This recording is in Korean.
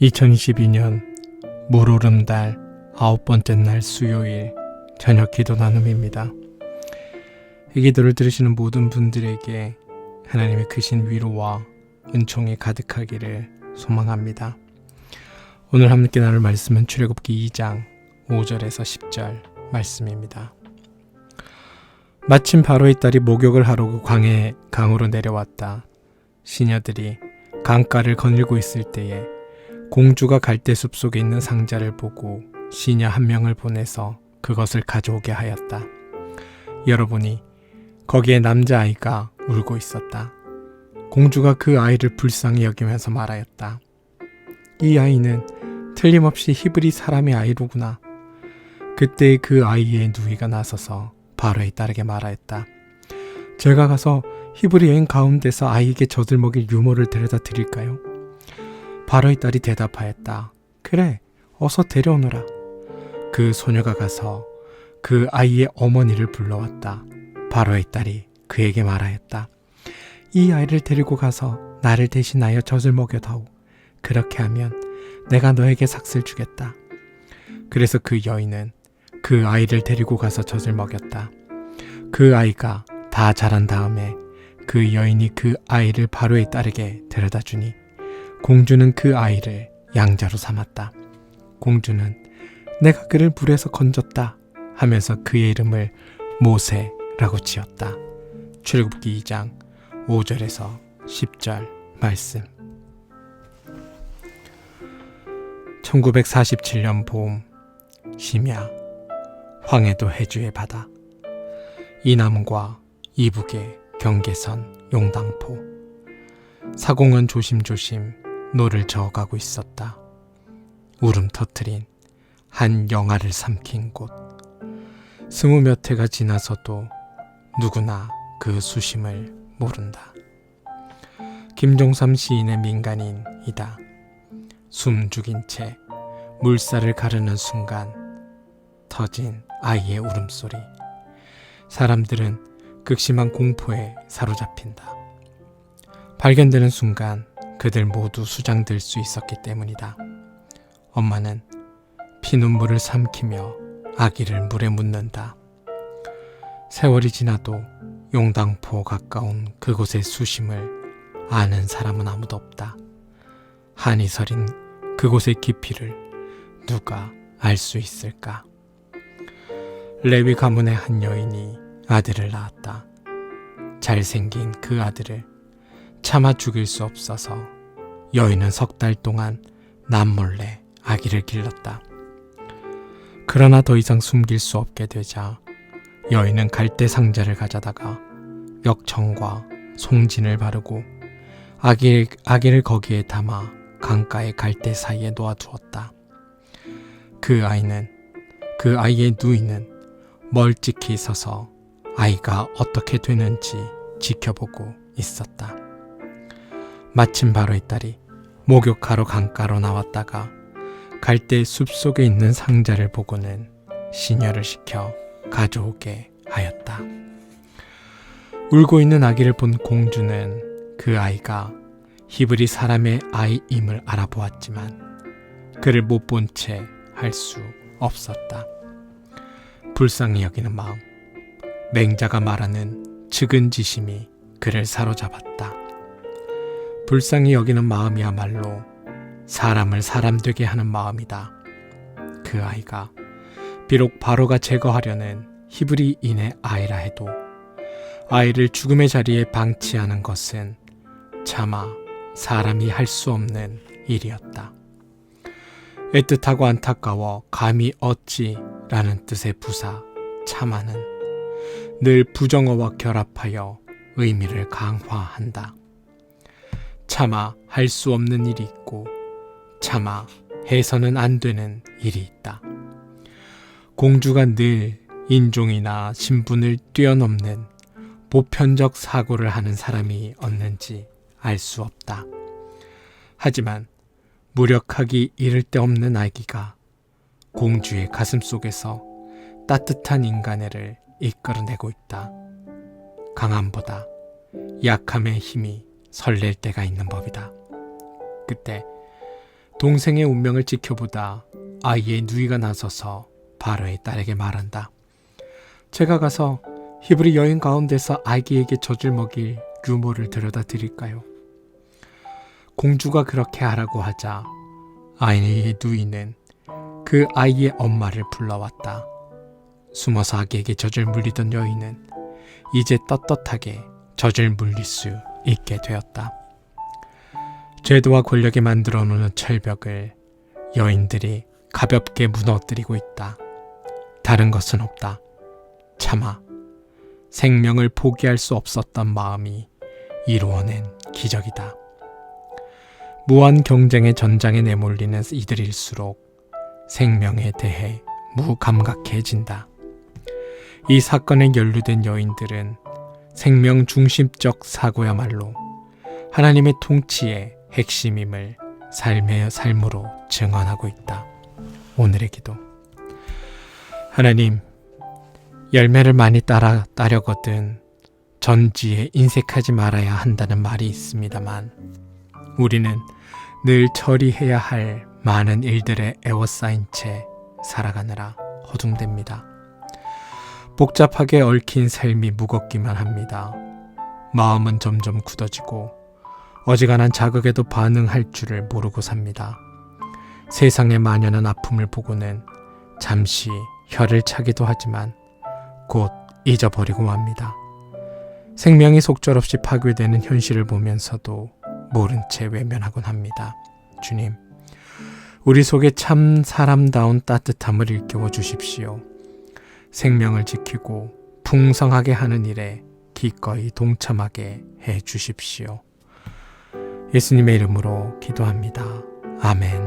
2022년 물오름달 아홉 번째 날 수요일 저녁 기도 나눔입니다. 이 기도를 들으시는 모든 분들에게 하나님의 크신 위로와 은총이 가득하기를 소망합니다. 오늘 함께 나눌 말씀은 출애굽기 2장 5절에서 10절 말씀입니다. 마침 바로의 딸이 목욕을 하러 그 광해 강으로 내려왔다. 시녀들이 강가를 거닐고 있을 때에 공주가 갈대숲 속에 있는 상자를 보고 시녀 한 명을 보내서 그것을 가져오게 하였다. 열어보니 거기에 남자아이가 울고 있었다. 공주가 그 아이를 불쌍히 여기면서 말하였다. 이 아이는 틀림없이 히브리 사람의 아이로구나. 그때 그 아이의 누이가 나서서 바로의 딸에게 말하였다. 제가 가서 히브리 여인 가운데서 아이에게 젖을 먹일 유모를 데려다 드릴까요? 바로의 딸이 대답하였다. 그래, 어서 데려오너라. 그 소녀가 가서 그 아이의 어머니를 불러왔다. 바로의 딸이 그에게 말하였다. 이 아이를 데리고 가서 나를 대신하여 젖을 먹여다오. 그렇게 하면 내가 너에게 삭슬 주겠다. 그래서 그 여인은 그 아이를 데리고 가서 젖을 먹였다. 그 아이가 다 자란 다음에 그 여인이 그 아이를 바로의 딸에게 데려다 주니 공주는 그 아이를 양자로 삼았다. 공주는 내가 그를 물에서 건졌다 하면서 그의 이름을 모세라고 지었다. 출애굽기 2장 5절에서 10절 말씀. 1947년 봄 심야 황해도 해주의 바다 이남과 이북의 경계선 용당포 사공은 조심조심 노를 저어가고 있었다. 울음 터트린 한 영화를 삼킨 곳. 스무 몇 해가 지나서도 누구나 그 수심을 모른다. 김종삼 시인의 민간인이다. 숨 죽인 채 물살을 가르는 순간 터진 아이의 울음소리. 사람들은 극심한 공포에 사로잡힌다. 발견되는 순간 그들 모두 수장될 수 있었기 때문이다. 엄마는 피눈물을 삼키며 아기를 물에 묻는다. 세월이 지나도 용당포 가까운 그곳의 수심을 아는 사람은 아무도 없다. 한이 서린 그곳의 깊이를 누가 알 수 있을까? 레위 가문의 한 여인이 아들을 낳았다. 잘생긴 그 아들을 차마 죽일 수 없어서 여인은 석 달 동안 남몰래 아기를 길렀다. 그러나 더 이상 숨길 수 없게 되자 여인은 갈대 상자를 가져다가 역청과 송진을 바르고 아기, 아기를 거기에 담아 강가의 갈대 사이에 놓아두었다. 그 아이는 그 아이의 누이는 멀찍이 서서 아이가 어떻게 되는지 지켜보고 있었다. 마침 바로 이 딸이 목욕하러 강가로 나왔다가 갈대 숲속에 있는 상자를 보고는 시녀를 시켜 가져오게 하였다. 울고 있는 아기를 본 공주는 그 아이가 히브리 사람의 아이임을 알아보았지만 그를 못 본 채 할 수 없었다. 불쌍히 여기는 마음, 맹자가 말하는 측은지심이 그를 사로잡았다. 불쌍히 여기는 마음이야말로 사람을 사람 되게 하는 마음이다. 그 아이가 비록 바로가 제거하려는 히브리인의 아이라 해도 아이를 죽음의 자리에 방치하는 것은 차마 사람이 할 수 없는 일이었다. 애틋하고 안타까워 감히 어찌라는 뜻의 부사 차마는 늘 부정어와 결합하여 의미를 강화한다. 차마 할 수 없는 일이 있고 차마 해서는 안 되는 일이 있다. 공주가 늘 인종이나 신분을 뛰어넘는 보편적 사고를 하는 사람이 없는지 알 수 없다. 하지만 무력하기 이를 데 없는 아기가 공주의 가슴 속에서 따뜻한 인간애를 이끌어내고 있다. 강함보다 약함의 힘이 설렐 때가 있는 법이다. 그때 동생의 운명을 지켜보다 아이의 누이가 나서서 바로의 딸에게 말한다. 제가 가서 히브리 여인 가운데서 아기에게 젖을 먹일 유모를 데려다 드릴까요? 공주가 그렇게 하라고 하자 아이의 누이는 그 아이의 엄마를 불러왔다. 숨어서 아기에게 젖을 물리던 여인은 이제 떳떳하게 젖을 물릴 수 있게 되었다. 제도와 권력이 만들어 놓는 철벽을 여인들이 가볍게 무너뜨리고 있다. 다른 것은 없다. 차마 생명을 포기할 수 없었던 마음이 이루어낸 기적이다. 무한 경쟁의 전장에 내몰리는 이들일수록 생명에 대해 무감각해진다. 이 사건에 연루된 여인들은 생명 중심적 사고야말로 하나님의 통치의 핵심임을 삶의 삶으로 증언하고 있다. 오늘의 기도. 하나님, 열매를 많이 따라 따려거든 전지에 인색하지 말아야 한다는 말이 있습니다만 우리는 늘 처리해야 할 많은 일들에 애워싸인 채 살아가느라 허둥댑니다. 복잡하게 얽힌 삶이 무겁기만 합니다. 마음은 점점 굳어지고 어지간한 자극에도 반응할 줄을 모르고 삽니다. 세상의 만연한 아픔을 보고는 잠시 혀를 차기도 하지만 곧 잊어버리고 맙니다. 생명이 속절없이 파괴되는 현실을 보면서도 모른 채 외면하곤 합니다. 주님, 우리 속에 참 사람다운 따뜻함을 일깨워 주십시오. 생명을 지키고 풍성하게 하는 일에 기꺼이 동참하게 해 주십시오. 예수님의 이름으로 기도합니다. 아멘.